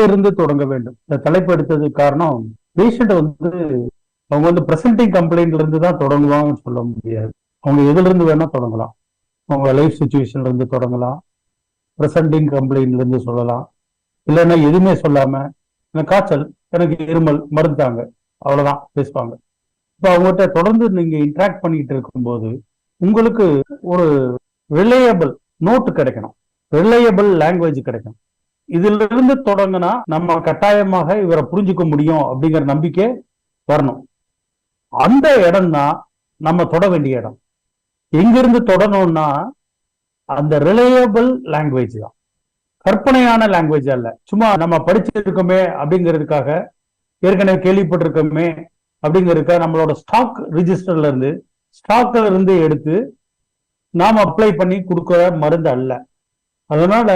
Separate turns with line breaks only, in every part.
இருந்து தொடங்க வேண்டும். இந்த தலைப்பு எடுத்தது காரணம் பேஷண்ட் வந்து அவங்க வந்து பிரசன்டிங் கம்ப்ளைண்ட்ல இருந்து தான் தொடங்குவாங்கன்னு சொல்ல முடியாது. அவங்க எதுல இருந்து வேணா தொடங்கலாம். அவங்க லைஃப் சுச்சுவேஷன்ல இருந்து தொடங்கலாம். பிரசன்டிங் கம்ப்ளைண்ட்ல இருந்து சொல்லலாம். இல்லைன்னா எதுவுமே சொல்லாம எனக்கு காய்ச்சல் எனக்கு இருமல் மருந்தாங்க அவ்வளவுதான் பேசுவாங்க. இப்போ அவங்ககிட்ட தொடர்ந்து நீங்க இன்ட்ராக்ட் பண்ணிட்டு இருக்கும்போது உங்களுக்கு ஒரு ரிலையபிள் நோட்டு கிடைக்கணும். ரிலையபிள் லாங்குவேஜ் கிடைக்கும் இதுல இருந்து தொடங்கினா நம்ம கட்டாயமாக இவரை புரிஞ்சுக்க முடியும் அப்படிங்கிற நம்பிக்கை வரணும். அந்த இடம் தான் நம்ம தொட வேண்டிய இடம். எங்கிருந்து தொடணும்னா அந்த ரிலையபிள் லாங்குவேஜ் தான். கற்பனையான லாங்குவேஜ் அல்ல. சும்மா நம்ம படிச்சிருக்கோமே அப்படிங்கிறதுக்காக ஏற்கனவே கேள்விப்பட்டிருக்கோமே அப்படிங்கிறதுக்காக நம்மளோட ஸ்டாக் ரிஜிஸ்டர்ல இருந்து ஸ்டாக்ல இருந்து எடுத்து நாம் அப்ளை பண்ணி கொடுக்குற மருந்து அல்ல. அதனால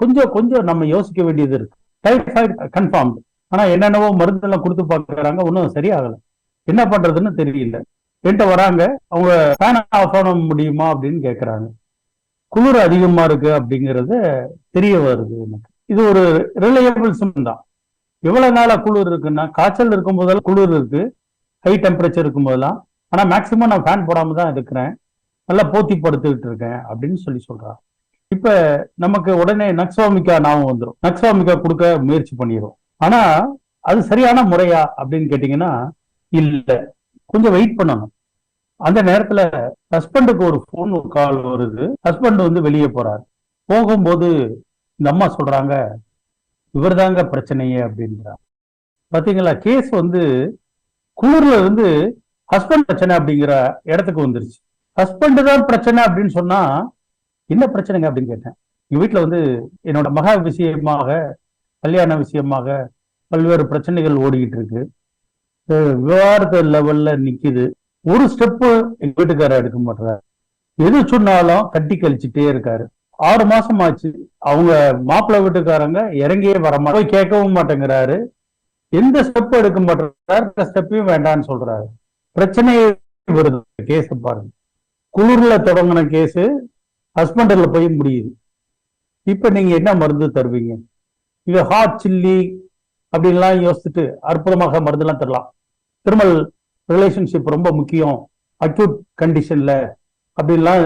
கொஞ்சம் கொஞ்சம் நம்ம யோசிக்க வேண்டியது இருக்கு. டைஃபாய்டு கன்ஃபார்ம் ஆனா என்னென்னவோ மருந்தெல்லாம் கொடுத்து பாக்குறாங்க ஒன்றும் சரியாகல. என்ன பண்றதுன்னு தெரியல. என்கிட்ட வராங்க அவங்க ஃபேன் ஆஃப் பண்ண முடியுமா அப்படின்னு கேட்குறாங்க குளிர் அதிகமா இருக்கு அப்படிங்கறது தெரிய வருது எனக்கு. இது ஒரு ரிலையபிள் சிம் தான். எவ்வளவு நாளா குளிர் இருக்குன்னா காய்ச்சல் இருக்கும் போதெல்லாம் குளிர் இருக்கு. ஹை டெம்பரேச்சர் இருக்கும் போதெல்லாம் ஆனா மேக்சிமம் நான் ஃபேன் போடாம தான் இருக்கிறேன். நல்லா போத்தி படுத்துக்கிட்டு இருக்கேன் அப்படின்னு சொல்லி சொல்றாங்க. இப்ப நமக்கு உடனே நக்ஸ்வாமிக்கா ஞாபகம் வந்துடும் நக்ஸ்வாமிக்கா கொடுக்க முயற்சி பண்ணிடும் ஆனா அது சரியான முறையா அப்படின்னு கேட்டீங்கன்னா இல்ல. கொஞ்சம் வெயிட் பண்ணணும். அந்த நேரத்துல ஹஸ்பண்டுக்கு ஒரு ஃபோன் கால் வருது. ஹஸ்பண்ட் வந்து வெளியே போறாரு. போகும்போது இந்த அம்மா சொல்றாங்க இவர்தாங்க பிரச்சனையே அப்படின்றாங்க. பாத்தீங்களா? கேஸ் வந்து குளிர்ல இருந்து ஹஸ்பண்ட் பிரச்சனை அப்படிங்கிற இடத்துக்கு வந்துருச்சு. ஹஸ்பண்ட் தான் பிரச்சனை அப்படின்னு சொன்னா என்ன பிரச்சனைங்க அப்படின்னு கேட்டேன். எங்க வீட்டுல வந்து என்னோட மகா விஷயமாக கல்யாண விஷயமாக பல்வேறு பிரச்சனைகள் ஓடிக்கிட்டு இருக்கு. அஹ் லெவல்ல நிக்குது. ஒரு ஸ்டெப்பு எங்க வீட்டுக்காரர் எடுக்க மாட்டாரு எது சொன்னாலும் கட்டி கழிச்சுட்டே இருக்காரு. ஆறு மாசம் ஆச்சு. அவங்க மாப்பிள்ளை வீட்டுக்காரங்க இறங்கியே வர போய் கேட்கவும் மாட்டேங்கிறாரு. எந்த ஸ்டெப் எடுக்க மாட்டேங்கிறாரு? ஸ்டெப்பையும் வேண்டாம்னு சொல்றாரு. பிரச்சனையே வருது. கேஸ் பாருங்க. குளிர்ல தொடங்கின கேஸ் ஹஸ்பண்டரில் போய் முடியுது. இப்போ நீங்கள் என்ன மருந்து தருவீங்க? இது ஹாட் சில்லி அப்படின்லாம் யோசிச்சுட்டு அற்புதமாக மருந்துலாம் தரலாம். திருமல் ரிலேஷன்ஷிப் ரொம்ப முக்கியம். அக்யூட் கண்டிஷன்ல அப்படின்லாம்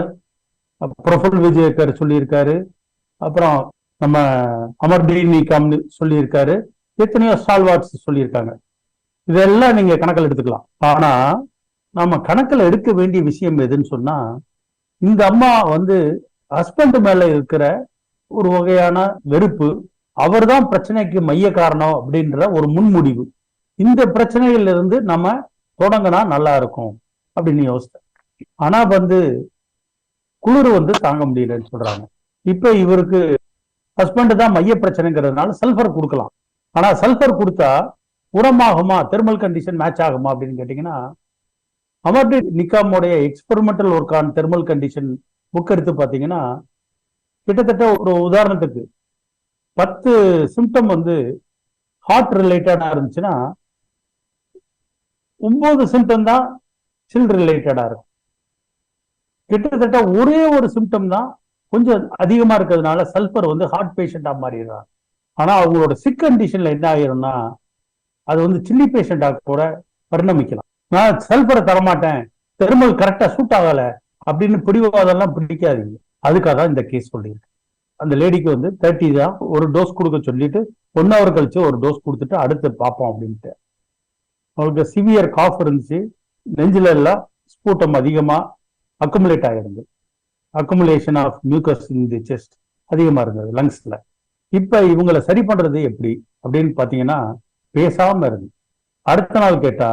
ப்ரொஃபுல் விஜயக்கர் சொல்லியிருக்காரு. அப்புறம் நம்ம அமர்தீன் நிகாம்னு சொல்லியிருக்காரு. எத்தனையோ ஸ்டால்வார்ட்ஸ் சொல்லியிருக்காங்க. இதெல்லாம் நீங்கள் கணக்கில் எடுத்துக்கலாம். ஆனால் நம்ம கணக்கில் எடுக்க வேண்டிய விஷயம் எதுன்னு சொன்னால் இந்த அம்மா வந்து ஹஸ்பண்ட் மேல இருக்கிற ஒரு வகையான வெறுப்பு அவர்தான் பிரச்சனைக்கு மைய காரணம் அப்படின்ற ஒரு முன்முடிவு. இந்த பிரச்சனையில இருந்து நம்ம தொடங்கினா நல்லா இருக்கும் அப்படின்னு யோசித்தேன். ஆனா வந்து குளிர் வந்து தாங்க முடியலன்னு சொல்றாங்க. இப்ப இவருக்கு ஹஸ்பண்ட் தான் மைய பிரச்சனைங்கிறதுனால சல்ஃபர் கொடுக்கலாம். ஆனா சல்ஃபர் கொடுத்தா உரமாகுமா தெர்மல் கண்டிஷன் மேட்ச் ஆகுமா அப்படின்னு கேட்டீங்கன்னா அமர்டி நிக்காமோடைய experimental work on thermal condition book எடுத்து பார்த்தீங்கன்னா கிட்டத்தட்ட ஒரு உதாரணத்துக்கு பத்து சிம்டம் வந்து ஹார்ட் ரிலேட்டடா இருந்துச்சுன்னா ஒன்பது சிம்டம் தான் சில் ரிலேட்டடா இருக்கும். கிட்டத்தட்ட ஒரே ஒரு சிம்டம் தான் கொஞ்சம் அதிகமா இருக்கிறதுனால சல்ஃபர் வந்து ஹார்ட் பேஷண்டா மாறிடுறாங்க. ஆனா அவங்களோட சிக் கண்டிஷன்ல என்ன ஆயிரும்னா அது வந்து சில்லி பேஷண்டா கூட பரிணமிக்கலாம். நான் சல்ஃபரை தரமாட்டேன். தெர்மல் கரெக்டா சூட் ஆகல. அப்படின்னு பிடிவாதெல்லாம் பிடிக்காதீங்க. அதுக்காக தான் இந்த கேஸ் சொல்லியிருக்கு அந்த லேடிக்கு வந்து தேர்ட்டி தான் ஒரு டோஸ் கொடுக்க சொல்லிட்டு ஒன் ஹவர் கழிச்சு ஒரு டோஸ் கொடுத்துட்டு அடுத்து பார்ப்போம் அப்படின்ட்டு. அவளுக்கு சிவியர் காஃப் இருந்துச்சு. நெஞ்சில எல்லாம் ஸ்பூட்டம் அதிகமா accumulate ஆகிருந்தது accumulation of mucus in the chest அதிகமா இருந்தது லங்ஸ்ல இப்ப இவங்களை சரி பண்றது எப்படி அப்படின்னு பாத்தீங்கன்னா பேசாம இருந்து. அடுத்த நாள் கேட்டா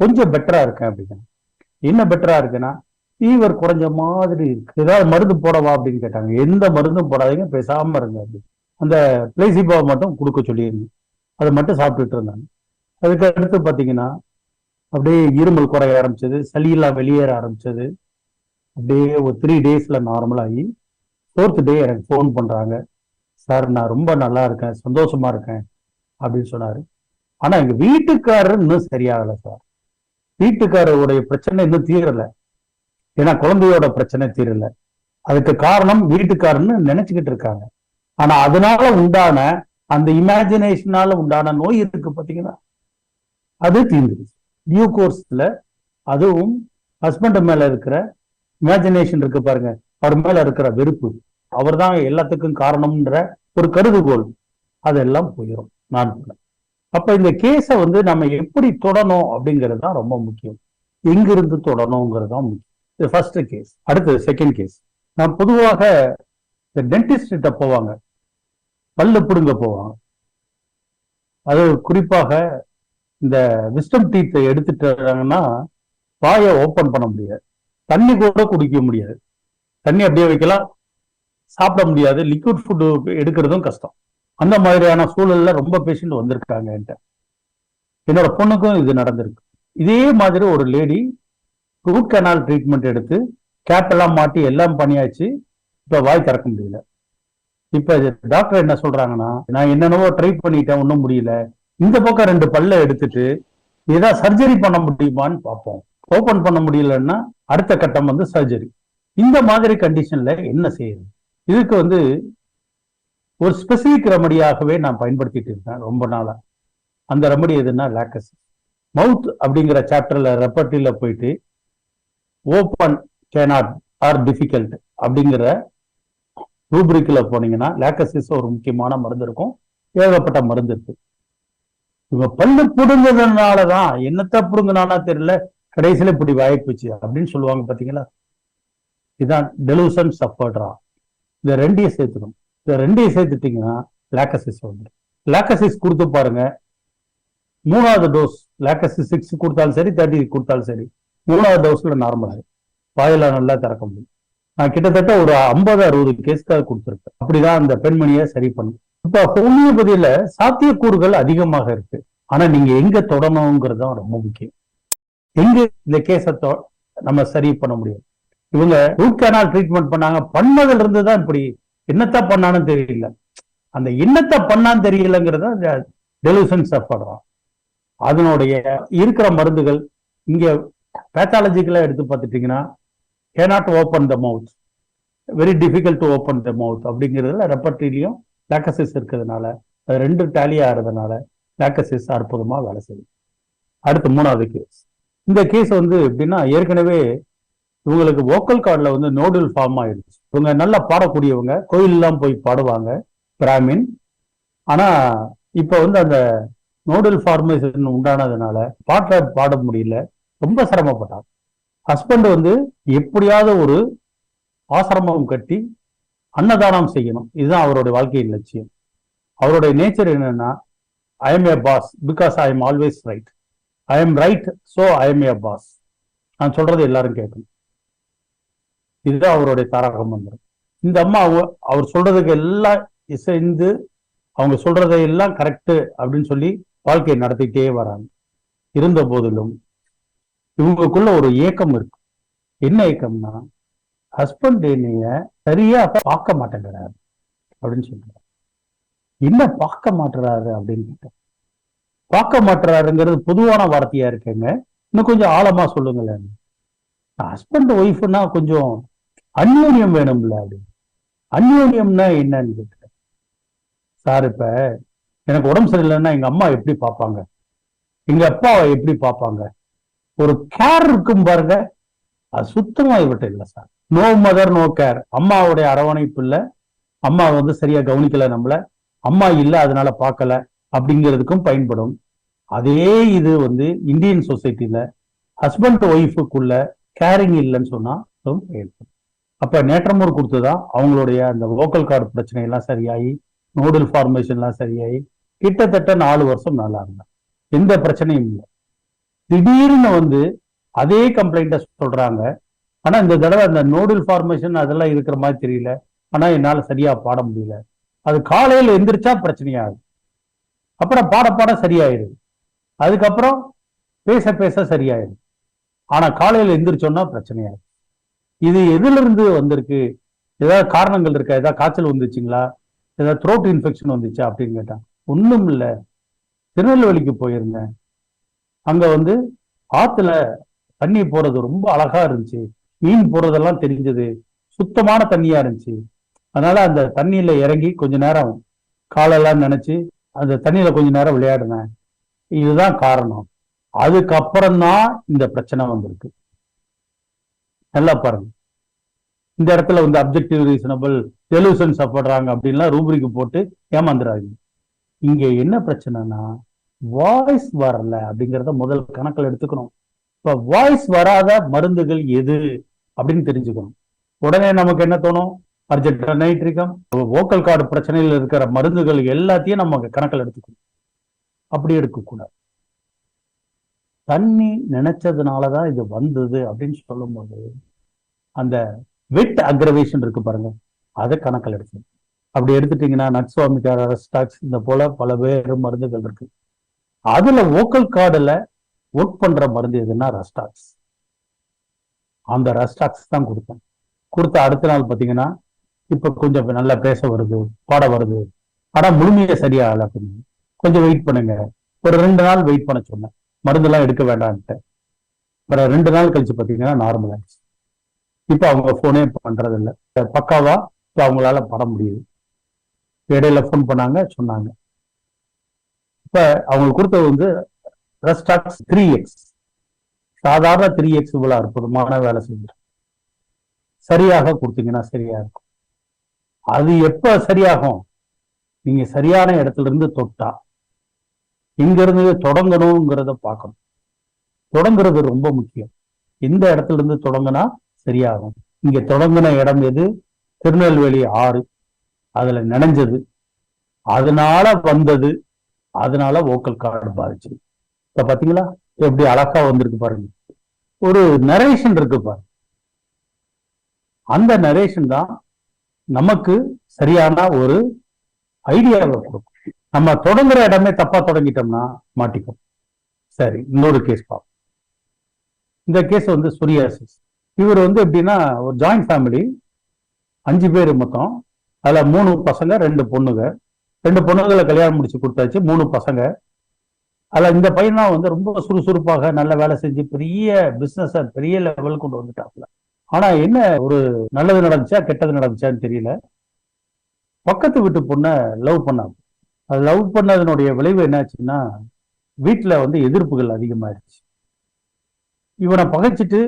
கொஞ்சம் பெட்டரா இருக்கேன் அப்படின்னு. என்ன பெட்டரா இருக்குன்னா ஃபீவர் குறைஞ்ச மாதிரி இருக்கு. ஏதாவது மருந்து போடவா அப்படின்னு கேட்டாங்க. எந்த மருந்தும் போடாதீங்க பேசாம இருங்க அப்படி அந்த பிளேசிபாவை மட்டும் கொடுக்க சொல்லியிருந்தேன். அதை மட்டும் சாப்பிட்டுட்டு இருந்தாங்க. அதுக்கு அடுத்து பாத்தீங்கன்னா அப்படியே இருமல் குறைய ஆரம்பிச்சது. சளியெல்லாம் வெளியேற ஆரம்பிச்சது. அப்படியே ஒரு த்ரீ டேஸ்ல நார்மலாகி ஃபோர்த் டே எனக்கு ஃபோன் பண்றாங்க. சார் நான் ரொம்ப நல்லா இருக்கேன் சந்தோஷமா இருக்கேன் அப்படின்னு சொன்னாரு. ஆனா எங்க வீட்டுக்காரர் இன்னும் சரியாகல சார். வீட்டுக்காரருடைய பிரச்சனை இன்னும் தீரல. ஏன்னா குழந்தையோட பிரச்சனை தீரல. அதுக்கு காரணம் வீட்டுக்காரன்னு நினைச்சுக்கிட்டு இருக்காங்க. ஆனா அதனால உண்டான அந்த இமேஜினேஷனால உண்டான நோய் இருக்கு பாத்தீங்கன்னா அது தீர்ந்துருச்சு நியூ கோர்ஸ்ல அதுவும் ஹஸ்பண்ட் மேல இருக்கிற இமேஜினேஷன் இருக்கு பாருங்க. அவர் மேல இருக்கிற வெறுப்பு. அவர்தான் எல்லாத்துக்கும் காரணம்ன்ற ஒரு கருதுகோள். அதெல்லாம் போயிடும் நான் அப்ப இந்த கேஸை வந்து நம்ம எப்படி தொடணும் அப்படிங்கிறது தான் ரொம்ப முக்கியம். எங்கிருந்து தொடணுங்கிறது தான் முக்கியம். இது ஃபர்ஸ்ட் கேஸ் அடுத்தது செகண்ட் கேஸ் நான் பொதுவாக இந்த டென்டிஸ்ட் கிட்ட போவாங்க. பல்லு பிடுங்க போவாங்க. அது குறிப்பாக இந்த விஸ்டம் டீத்தை எடுத்துட்டாங்கன்னா வாயை ஓப்பன் பண்ண முடியாது. தண்ணி கூட குடிக்க முடியாது. தண்ணி அப்படியே வைக்கலாம். சாப்பிட முடியாது. லிக்விட் ஃபுட்டு எடுக்கிறதும் கஷ்டம். அந்த மாதிரியான சூழல்ல ரொம்ப பேஷண்ட் வந்திருக்காங்க என்கிட்ட. என்னோட பொண்ணுக்கும் இது நடந்திருக்கு. இதே மாதிரி ஒரு லேடி ரூட் கனால் ட்ரீட்மெண்ட் எடுத்து கேப் எல்லாம் மாட்டி எல்லாம் பண்ணியாச்சு. இப்ப வாய் திறக்க முடியல. இப்ப டாக்டர் என்ன சொல்றாங்கன்னா நான் என்னென்னவோ ட்ரை பண்ணிட்டேன் ஒன்றும் முடியல. இந்த பக்கம் ரெண்டு பல்ல எடுத்துட்டு ஏதாவது சர்ஜரி பண்ண முடியுமான்னு பார்ப்போம். ஓபன் பண்ண முடியலன்னா அடுத்த கட்டம் வந்து சர்ஜரி இந்த மாதிரி கண்டிஷன்ல என்ன செய்யுது இதுக்கு வந்து ஒரு ஸ்பெசிபிக் ரெமடியாகவே நான் பயன்படுத்திட்டு இருக்கேன் ரொம்ப நாளா. அந்த ரெமடி எதுன்னா லாக்கஸ் மவுத் அப்படிங்கிற சாப்டர்ல ரெப்பர்ட்டில போயிட்டு ஓப்பன் கேனாட் ஆர் டிஃபிகல்ட் அப்படிங்கிற ரூப்ரிக்கில் போனீங்கன்னா லேக்கசிஸ் ஒரு முக்கியமான மருந்து இருக்கும். ஏகப்பட்ட மருந்து இருக்கு. இவங்க பல்லு புடுங்கிறதுனாலதான் என்னத்த புடுங்கினானா தெரியல கடைசியில இப்படி வாய்ப்புச்சு அப்படின்னு சொல்லுவாங்க பார்த்தீங்களா இதுதான் டெலூசன் சஃபர்ட்ரா இந்த ரெண்டையும் சேர்த்துக்கணும். இந்த ரெண்டையும் சேர்த்துட்டீங்கன்னா லாக்கசிஸ் வந்துடும் லாக்கசிஸ் கொடுத்து பாருங்க. மூணாவது டோஸ் லாக்கசிஸ் சிக்ஸ் கொடுத்தாலும் சரி தேர்ட்டி கொடுத்தாலும் சரி மூணாவது டோஸ்ல நார்மல் ஆகும் வாயில நல்லா திறக்க முடியும். நான் கிட்டத்தட்ட ஒரு ஐம்பது அறுபது கேஸ்க்காக கொடுத்துருக்கேன் அப்படிதான் அந்த பெண்மணியை சரி பண்ணும் இப்ப ஹோமியோபதியில சாத்தியக்கூறுகள் அதிகமாக இருக்கு. ஆனா நீங்க எங்க தொடணுங்கிறது தான் ரொம்ப முக்கியம். எங்க இந்த கேஸை நம்ம சரி பண்ண முடியும்? இவங்க ரூட் கேனால் ட்ரீட்மெண்ட் பண்ணாங்க. பண்ணதுல இருந்து தான் இப்படி என்னத்தான் பண்ணான்னு தெரியல. அந்த என்னத்தை பண்ணான்னு தெரியலங்கிறத அந்த டெலிவிஷன் அதனுடைய இருக்கிற மருந்துகள் இங்க பேத்தாலஜிக்கலா எடுத்து பார்த்துட்டீங்கன்னா cannot open the mouth very difficult to open the mouth அப்படிங்கிறதுல ரெப்பர்ட்ரிலையும் லேக்கசிஸ் இருக்கிறதுனால அது ரெண்டு டேலி ஆகிறதுனால லேக்கசிஸ் அற்புதமா வேலை செய்யும். அடுத்து மூணாவது கேஸ் இந்த கேஸ் வந்து எப்படின்னா ஏற்கனவே இவங்களுக்கு வோக்கல் கார்டில் வந்து நோடல் ஃபார்ம் ஆயிடுச்சு. இவங்க நல்லா பாடக்கூடியவங்க. கோயிலெல்லாம் போய் பாடுவாங்க பிராமின். ஆனா இப்ப வந்து அந்த நோடல் ஃபார்மேஷன் உண்டானதுனால பாட்டை பாட முடியல. ரொம்ப சிரமப்பட்டார் ஹஸ்பண்ட் வந்து எப்படியாவது ஒரு ஆசிரமம் கட்டி அன்னதானம் செய்யணும். இதுதான் அவருடைய வாழ்க்கையின் லட்சியம். அவருடைய நேச்சர் என்னன்னா I am a boss because I am always right I am right so I am a boss நான் சொல்றது எல்லாரும் கேட்கணும். இதுதான் அவருடைய தாரக மந்திரம். இந்த அம்மா அவர் சொல்றதுக்கு எல்லாம் இசைந்து அவங்க சொல்றதை எல்லாம் கரெக்டு அப்படின்னு சொல்லி வாழ்க்கையை நடத்திட்டே வராங்க. இருந்த போதிலும் இவங்களுக்குள்ள ஒரு ஏக்கம் இருக்கு. என்ன ஏக்கம்னா ஹஸ்பண்ட் என்னைய சரியா பார்க்க மாட்டேங்கிறாரு அப்படின்னு சொல்றாரு. என்ன பார்க்க மாட்டுறாரு அப்படின்னு கேட்டேன். பார்க்க மாட்டுறாருங்கிறது பொதுவான வார்த்தையா இருக்கேங்க. இன்னும் கொஞ்சம் ஆழமா சொல்லுங்களேன். ஹஸ்பண்ட் ஒய்ஃப்னா கொஞ்சம் அந்யோன்யம் வேணும்ல அப்படின்னு அந்யோன்யம்னா என்னன்னு கேட்டேன். சார் இப்ப எனக்கு உடம்பு சரியில்லைன்னா எங்க அம்மா எப்படி பார்ப்பாங்க? எங்க அப்பாவை எப்படி பார்ப்பாங்க? ஒரு கேர் இருக்கும் பாருங்க. அது சுத்தமா இவர்கிட்ட இல்லை sir. No mother no care அம்மாவுடைய அரவணைப்பு இல்லை. அம்மா வந்து சரியா கவனிக்கல நம்மள. அம்மா இல்லை அதனால பார்க்கல அப்படிங்கிறதுக்கும் பயன்படும். அதே இது வந்து இந்தியன் சொசைட்டில ஹஸ்பண்ட் ஒய்ஃபுக்குள்ள கேரிங் இல்லைன்னு சொன்னா பயன்படும். அப்ப நேற்றமூர் கொடுத்துதான் அவங்களுடைய அந்த வோக்கல் கார்டு பிரச்சனை எல்லாம் சரியாகி நோடல் ஃபார்மேஷன் எல்லாம் சரியாகி கிட்டத்தட்ட நாலு வருஷம் நல்லா இருந்தேன் எந்த பிரச்சனையும் இல்லை. திடீர்னு வந்து அதே கம்ப்ளைண்ட்டை சொல்றாங்க. ஆனா இந்த தடவை அந்த நோடல் ஃபார்மேஷன் அதெல்லாம் இருக்கிற மாதிரி தெரியல. ஆனா என்னால சரியா பாட முடியல. அது காலையில எந்திரிச்சா பிரச்சனையாகுது. அப்புறம் பாட பாட சரியாயிடுது. அதுக்கப்புறம் பேச பேச சரியாயிடும் ஆனா காலையில எந்திரிச்சோன்னா பிரச்சனையாயிடும் இது எதுல இருந்து வந்திருக்கு? ஏதாவது காரணங்கள் இருக்கா? ஏதாவது காய்ச்சல் வந்துச்சுங்களா? ஏதாவது த்ரோட் இன்ஃபெக்ஷன் வந்துச்சா அப்படின்னு கேட்டான் ஒன்றும் இல்லை. திருநெல்வேலிக்கு போயிருந்தேன் அங்க வந்து ஆத்துல தண்ணி போறது ரொம்ப அழகா இருந்துச்சு. மீன் போறதெல்லாம் தெரிஞ்சது. சுத்தமான தண்ணியா இருந்துச்சு. அதனால அந்த தண்ணியில இறங்கி கொஞ்ச நேரம் காலெல்லாம் நினைச்சு அந்த தண்ணியில கொஞ்ச நேரம் விளையாடுனேன் இதுதான் காரணம். அதுக்கப்புறம் தான் இந்த பிரச்சனை வந்திருக்கு. நல்லா பாருங்க. இந்த இடத்துல வந்து அப்ஜெக்டிவ் ரீசனபிள் டெலிவிஷன் சாப்பிடுறாங்க அப்படின்லாம் ரூபரிக்கு போட்டு ஏமாந்துறாங்க இங்க என்ன பிரச்சனைனா வாய்ஸ் வரல அப்படிங்கிறத முதல் கணக்கில் எடுத்துக்கணும். இப்ப வாய்ஸ் வராத மருந்துகள் எது அப்படின்னு தெரிஞ்சுக்கணும். உடனே நமக்கு என்ன தோணும்? அர்ஜென்ட் நைட்ரிகம் வோக்கல் கார்டு பிரச்சனையில் இருக்கிற மருந்துகள் எல்லாத்தையும் நம்ம கணக்கில் எடுத்துக்கணும். அப்படி எடுக்கக்கூடாது. தண்ணி நினைச்சதுனாலதான் இது வந்தது அப்படின்னு சொல்லும்போது அந்த வெட் அக்ரவேஷன் இருக்கு பாருங்க. அதை கணக்கில் எடுத்து அப்படி எடுத்துட்டீங்கன்னா நட்சுவாமிக்கார ஸ்டாக்ஸ் இந்த போல பல பேர் மருந்துகள் இருக்கு. அதுல வோக்கல் கார்டுல ஒர்க் பண்ற மருந்து எதுன்னா ரஸ்டாக்ஸ் அந்த ரஸ்டாக்ஸ் தான் கொடுத்தேன். கொடுத்த அடுத்த நாள் பாத்தீங்கன்னா இப்ப கொஞ்சம் நல்லா பேச வருது பாட வருது. ஆனா முழுமையை சரியாகல அப்படின்னு. கொஞ்சம் வெயிட் பண்ணுங்க. ஒரு ரெண்டு நாள் வெயிட் பண்ண சொன்னேன். மருந்தெல்லாம் எடுக்க வேண்டான்ட்டு அப்புறம் ரெண்டு நாள் கழிச்சு பாத்தீங்கன்னா நார்மல் ஆயிடுச்சு. இப்போ அவங்க போனே பண்றது இல்ல பக்காவா இப்போ அவங்களால பட முடியுது. இடையில ஃபோன் பண்ணாங்க சொன்னாங்க. இப்ப அவங்களுக்கு கொடுத்தது வந்து ரெஸ்டாக்ஸ் த்ரீ எக்ஸ் சாதாரண த்ரீ எக்ஸ் இவ்வளவு அற்புதமான வேலை செஞ்சு சரியாக கொடுத்தீங்கன்னா சரியா இருக்கும். அது எப்ப சரியாகும்? நீங்க சரியான இடத்துல இருந்து தொட்டா. இங்க இருந்து தொடங்கணுங்கிறத பார்க்கணும். தொடங்குறது ரொம்ப முக்கியம். எந்த இடத்துல இருந்து தொடங்கினா சரியாகும். இங்க தொடங்கின இடம் எது? திருநெல்வேலி ஆறு. அதுல நினைஞ்சது. அதனால வந்தது. அதனால வோக்கல் கார்டு பாதிச்சு இப்ப பாத்தீங்களா? எப்படி அழகா வந்திருக்கு பாருங்க. ஒரு நரேஷன் இருக்கு பாருங்க. அந்த நரேஷன் தான் நமக்கு சரியான ஒரு ஐடியாவை கொடுக்கும். நம்ம தொடங்குற இடமே தப்பா தொடங்கிட்டோம்னா மாட்டிக்கும் சரி இன்னொரு கேஸ் பார்ப்போம் இந்த கேஸ் வந்து சுரியாசிஸ் இவர் வந்து எப்படின்னா ஒரு ஜாயிண்ட் ஃபேமிலி அஞ்சு பேர் மொத்தம். அதுல மூணு பசங்க ரெண்டு பொண்ணுங்க. ரெண்டு பொண்ணுங்களை கல்யாணம் முடிச்சு கொடுத்தாச்சு மூணு பசங்க. அதுல இந்த பையன் வந்து ரொம்ப சுறுசுறுப்பாக நல்ல வேலை செஞ்சு பெரிய பிசினஸ் பெரிய லெவல் கொண்டு வந்துட்டாப்ல ஆனா என்ன ஒரு நல்லது நடந்துச்சா கெட்டது நடந்துச்சான்னு தெரியல. பக்கத்து வீட்டு பொண்ணை லவ் பண்ணாங்க அது லவ் பண்ணதனுடைய விளைவு என்னாச்சுன்னா வீட்டில் வந்து எதிர்ப்புகள் அதிகமாயிருச்சு. இவனை பகைச்சிட்டு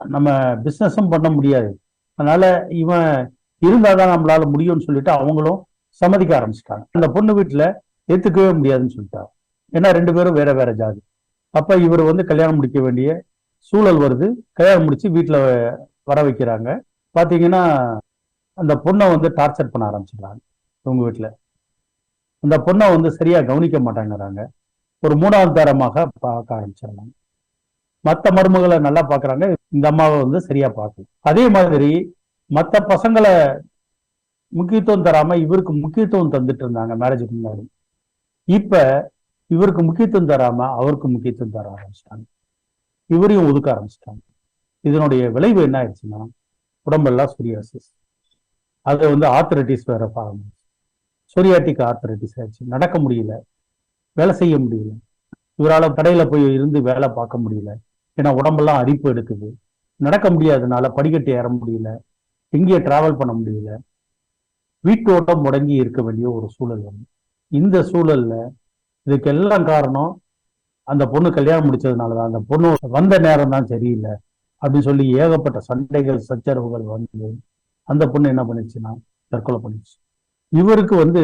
நம்ம பிஸ்னஸும் பண்ண முடியாது. அதனால இவன் இருந்தாதான் நம்மளால முடியும்னு சொல்லிட்டு அவங்களும் சம்மதிக்க ஆரம்பிச்சிட்டாங்க. அந்த பொண்ணு வீட்டில் ஏற்றுக்கவே முடியாதுன்னு சொல்லிட்டாங்க. ஏன்னா ரெண்டு பேரும் வேற வேற ஜாதி. அப்போ இவர் வந்து கல்யாணம் முடிக்க வேண்டிய சூழல் வருது. கல்யாணம் முடிச்சு வீட்டில் வர வைக்கிறாங்க. பார்த்தீங்கன்னா அந்த பொண்ணை வந்து டார்ச்சர் பண்ண ஆரம்பிச்சிடுறாங்க உங்க வீட்டில் அந்த பொண்ணை வந்து சரியா கவனிக்க மாட்டாங்கிறாங்க. ஒரு மூணாவது தரமாக பார்க்க ஆரம்பிச்சிடலாம் மற்ற மருமகளை நல்லா பாக்குறாங்க இந்த அம்மாவை வந்து சரியா பார்க்கல. அதே மாதிரி மற்ற பசங்களை முக்கியத்துவம் தராம இவருக்கு முக்கியத்துவம் தந்துட்டு இருந்தாங்க மேரேஜுக்கு முன்னாடி. இப்ப இவருக்கு முக்கியத்துவம் தராம அவருக்கு முக்கியத்துவம் தர ஆரம்பிச்சிட்டாங்க. இவரையும் ஒதுக்க ஆரம்பிச்சிட்டாங்க. இதனுடைய விளைவு என்ன ஆயிடுச்சுன்னா உடம்பெல்லாம் சொரியாசிஸ் அது வந்து ஆர்த்தரைட்டிஸ் வேற பாருங்க சொரியாட்டிக் ஆர்த்தரைட்டிஸ் ஆயிடுச்சு நடக்க முடியல. வேலை செய்ய முடியல. இவரால் கடையில் போய் இருந்து வேலை பார்க்க முடியல. ஏன்னா உடம்பெல்லாம் அரிப்பு எடுக்குது. நடக்க முடியாதனால படிக்கட்டு ஏற முடியல. எங்கேயே டிராவல் பண்ண முடியல. வீட்டோட முடங்கி இருக்க வேண்டிய ஒரு சூழல் வந்து இந்த சூழல்ல இதுக்கெல்லாம் காரணம் அந்த பொண்ணு கல்யாணம் முடிச்சதுனாலதான் அந்த பொண்ணு வந்த நேரம் தான் சரியில்லை. அப்படின்னு சொல்லி ஏகப்பட்ட சண்டைகள் சச்சரவுகள் வந்து அந்த பொண்ணு என்ன பண்ணிச்சுன்னா தற்கொலை பண்ணிச்சு. இவருக்கு வந்து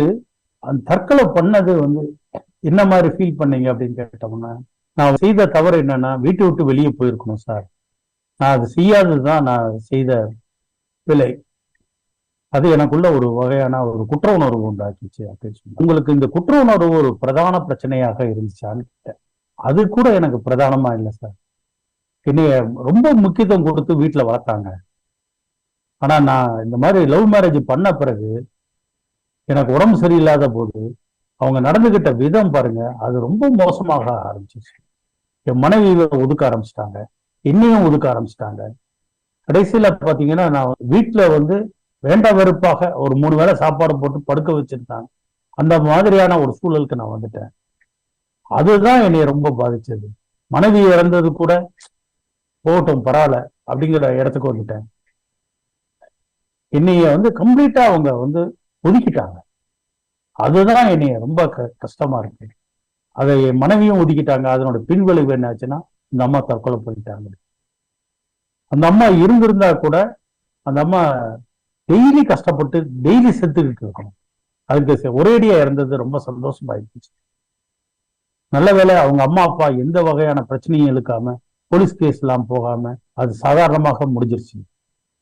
அந்த தற்கொலை பண்ணது வந்து என்ன மாதிரி ஃபீல் பண்ணீங்க அப்படின்னு கேட்டோம்னா நான் செய்த தவறு என்னன்னா வீட்டை விட்டு வெளியே போயிருக்கணும் சார். நான் அது செய்யாததுதான் நான் செய்த விலை அது எனக்குள்ள ஒரு வகையான ஒரு குற்ற உணர்வு உண்டாக்கிச்சு அப்படின்னு சொல்லி உங்களுக்கு இந்த குற்ற உணர்வு ஒரு பிரதான பிரச்சனையாக இருந்துச்சான்னு கேட்டேன். அது கூட எனக்கு பிரதானமா இல்லை சார். என்னைய ரொம்ப முக்கியத்துவம் கொடுத்து வீட்டில் வளர்த்தாங்க. ஆனா நான் இந்த மாதிரி லவ் மேரேஜ் பண்ண பிறகு எனக்கு உடம்பு சரியில்லாத போது அவங்க நடந்துகிட்ட விதம் பாருங்க அது ரொம்ப மோசமாக ஆரம்பிச்சிச்சு என் மனைவியை ஒதுக்க ஆரம்பிச்சிட்டாங்க என்னையும் ஒதுக்க ஆரம்பிச்சிட்டாங்க. கடைசியில பாத்தீங்கன்னா நான் வீட்டுல வந்து வேண்ட வெறுப்பாக ஒரு மூணு வேளை சாப்பாடு போட்டு படுக்க வச்சிருந்தாங்க அந்த மாதிரியான ஒரு சூழலுக்கு நான் வந்துட்டேன். அதுதான் என்னை ரொம்ப பாதிச்சது. மனைவி இறந்தது கூட போகட்டும் பரவாயில்ல அப்படிங்கிற இடத்துக்கு வந்துட்டேன். என்னைய வந்து கம்ப்ளீட்டா அவங்க வந்து ஒதுக்கிட்டாங்க. அதுதான் என்னைய ரொம்ப க- கஷ்டமா இருக்கு. அதை என் மனைவியும் ஒதுக்கிட்டாங்க. அதனோட பின்விளைவு என்ன ஆச்சுன்னா இந்த அம்மா தற்கொலை பண்ணிட்டாங்க. அந்த அம்மா இருந்திருந்தா கூட அந்த அம்மா டெய்லி கஷ்டப்பட்டு டெய்லி செத்துக்கிட்டு இருக்கணும். அதுக்கு ஒரேடியா இறந்தது ரொம்ப சந்தோஷமா இருந்துச்சு நல்ல வேளை அவங்க அம்மா அப்பா எந்த வகையான பிரச்சனையும் இழுக்காம போலீஸ் கேஸ் எல்லாம் போகாம அது சாதாரணமாக முடிஞ்சிருச்சு.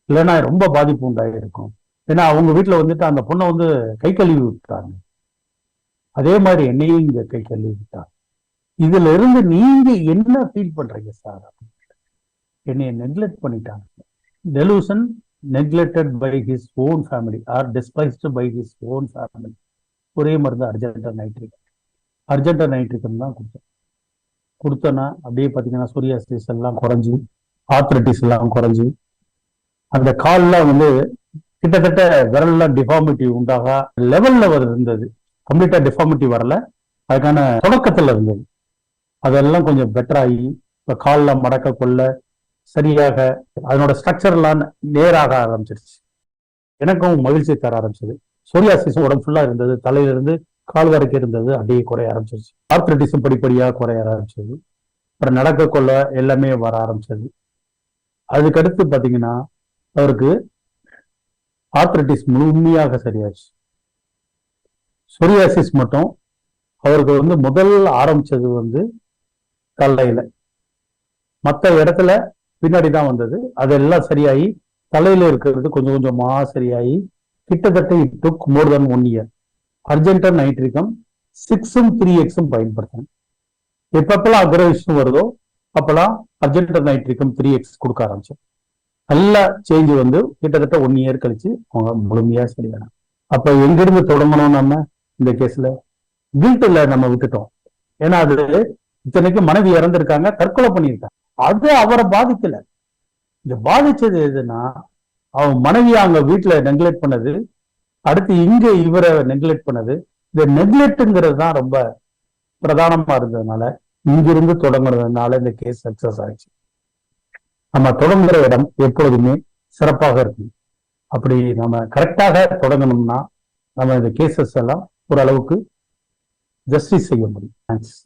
இல்லைன்னா ரொம்ப பாதிப்பு உண்டாகி இருக்கும் ஏன்னா அவங்க வீட்டுல வந்துட்டு அந்த பொண்ணை வந்து கை கழுவி விட்டாங்க. அதே மாதிரி என்னையும் இங்க கை கழுவி விட்டாங்க. இதுல இருந்து நீங்க என்ன ஃபீல் பண்றீங்க சார் என்னைய நெக்லெக்ட் பண்ணிட்டாங்க. Delusion neglected by his own family or despised by his own family ஒரே மருந்து அர்ஜென்டா நைட்ரிக் அர்ஜென்டா நைட்ரிகம் தான் கொடுத்தேன். கொடுத்தோன்னா அப்படியே பார்த்தீங்கன்னா சூரியாசிஸ் எல்லாம் குறைஞ்சி ஆர்த்ரட்டிஸ் எல்லாம் குறைஞ்சி அந்த கால்லாம் வந்து கிட்டத்தட்ட விரல்லாம் டிஃபார்மிட்டி உண்டாக லெவல்ல இருந்தது. கம்ப்ளீட்டா டிஃபார்மிட்டி வரல. அதுக்கான தொடக்கத்துல இருந்தது. அதெல்லாம் கொஞ்சம் பெட்டர் ஆகி இப்ப காலில் மடக்க கொள்ள சரியாக அதனோட ஸ்ட்ரக்சர்லாம் நேராக ஆரம்பிச்சிருச்சு. எனக்கும் மகிழ்ச்சி தர ஆரம்பிச்சது. சோரியாசிஸ் உடம்பு ஃபுல்லா இருந்தது. தலையில இருந்து கால் வரைக்கும் இருந்தது. அப்படியே குறைய ஆரம்பிச்சிருச்சு. ஆர்த்ரட்டிஸும் படிப்படியா குறைய ஆரம்பிச்சது. அப்புறம் நடக்க கொள்ள எல்லாமே வர ஆரம்பிச்சது. அதுக்கடுத்து பாத்தீங்கன்னா அவருக்கு ஆர்த்ரட்டிஸ் முழுமையாக சரியாச்சு. சொரியாசிஸ் மட்டும் அவருக்கு வந்து முதல் ஆரம்பிச்சது வந்து தலையில. மற்ற இடத்துல பின்னாடி தான் வந்தது. அதெல்லாம் சரியாகி தலையில இருக்கிறது கொஞ்சம் கொஞ்சமா சரியாகி கிட்டத்தட்ட it took more then one year argentum nitricum சிக்ஸும் three எக்ஸும் பயன்படுத்தினேன். எப்பப்பெல்லாம் அக்ரவேஷன் வருதோ அப்பெல்லாம் அர்ஜென்டன் நைட்ரிகம் த்ரீ எக்ஸ் கொடுக்க ஆரம்பிச்சேன். நல்ல சேஞ்ச் வந்து கிட்டத்தட்ட ஒன் இயர் கழிச்சு அவங்க முழுமையா சரியான அப்ப எங்கிருந்து தொடங்கணும் நம்ம இந்த கேஸ்ல கில்ட்ல நம்ம விட்டுட்டோம். ஏன்னா அது இத்தனைக்கு மனைவி இறந்திருக்காங்க தற்கொலை பண்ணியிருக்காங்க. அது அவரை பாதிக்கல. இந்த பாதிச்சது எதுன்னா அவன் மனைவியை அங்க வீட்டுல நெக்லெக்ட் பண்ணது அடுத்து இங்க இவரை நெக்லெக்ட் பண்ணது. இந்த நெக்லெக்ட்ங்கிறது தான் ரொம்ப பிரதானமா இருந்ததுனால இங்கிருந்து தொடங்குறதுனால இந்த கேஸ் சக்சஸ் ஆயிடுச்சு. நம்ம தொடங்குற இடம் எப்பொழுதுமே சிறப்பாக இருக்கும். அப்படி நம்ம கரெக்டாக தொடங்கணும்னா நம்ம இந்த கேசஸ் எல்லாம் ஓரளவுக்கு ஜஸ்டிஸ் செய்ய முடியும். தேங்க்ஸ்